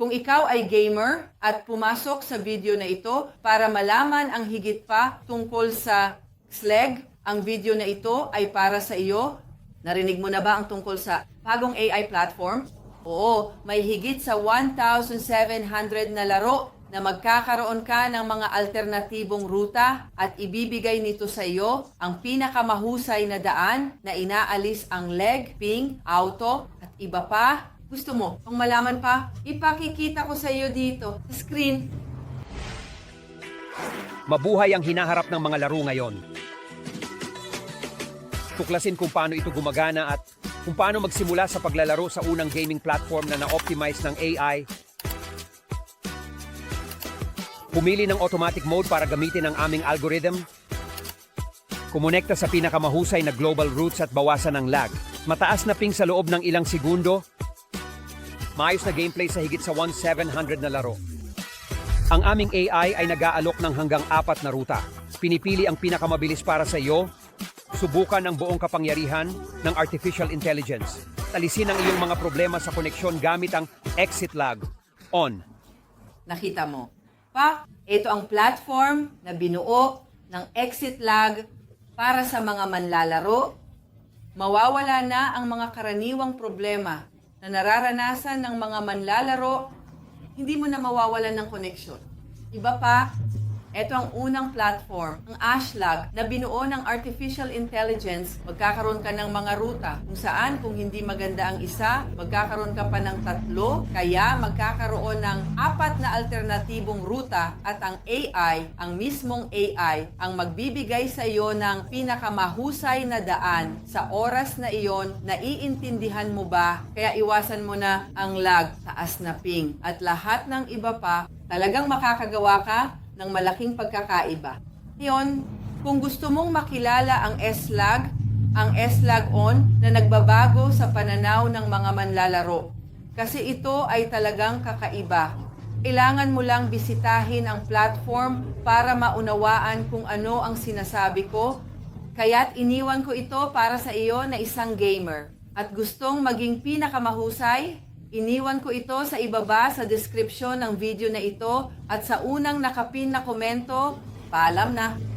Kung ikaw ay gamer at pumasok sa video na ito para malaman ang higit pa tungkol sa SLEG, ang video na ito ay para sa iyo. Narinig mo na ba ang tungkol sa bagong AI platform? Oo, may higit sa 1,700 na laro na magkakaroon ka ng mga alternatibong ruta at ibibigay nito sa iyo ang pinakamahusay na daan na inaalis ang leg, ping, auto at iba pa. Gusto mo, kung malaman pa, ipakikita ko sa iyo dito sa screen. Mabuhay ang hinaharap ng mga laro ngayon. Tuklasin kung paano ito gumagana at kung paano magsimula sa paglalaro sa unang gaming platform na na-optimize ng AI. Pumili ng automatic mode para gamitin ang aming algorithm. Kumonekta sa pinakamahusay na global routes at bawasan ang lag. Mataas na ping sa loob ng ilang segundo. Maayos na gameplay sa higit sa 1,700 na laro. Ang aming AI ay nag-aalok ng hanggang apat na ruta. Pinipili ang pinakamabilis para sa iyo. Subukan ang buong kapangyarihan ng artificial intelligence. Talisin ang iyong mga problema sa koneksyon gamit ang exit lag. On. Nakita mo. Pa, ito ang platform na binuo ng exit lag para sa mga manlalaro. Mawawala na ang mga karaniwang problema na nararanasan ng mga manlalaro. Hindi mo na mawawalan ng koneksyon. Iba pa, ito ang unang platform, ang Ashlag, na binuo ng artificial intelligence. Magkakaroon ka ng mga ruta kung saan kung hindi maganda ang isa, magkakaroon ka pa ng tatlo. Kaya magkakaroon ng apat na alternatibong ruta at ang AI, ang mismong AI, ang magbibigay sa iyo ng pinakamahusay na daan sa oras na iyon, naiintindihan mo ba? Kaya iwasan mo na ang lag, taas na ping. At lahat ng iba pa, talagang makakagawa ka ng malaking pagkakaiba. Ngayon, kung gusto mong makilala ang S-Lag, ang S-Lag On na nagbabago sa pananaw ng mga manlalaro. Kasi ito ay talagang kakaiba. Kailangan mo lang bisitahin ang platform para maunawaan kung ano ang sinasabi ko. Kaya't iniwan ko ito para sa iyo na isang gamer. At gustong maging pinakamahusay, Iniwan ko ito sa ibaba sa description ng video na ito at sa unang nakapin na komento, paalam na.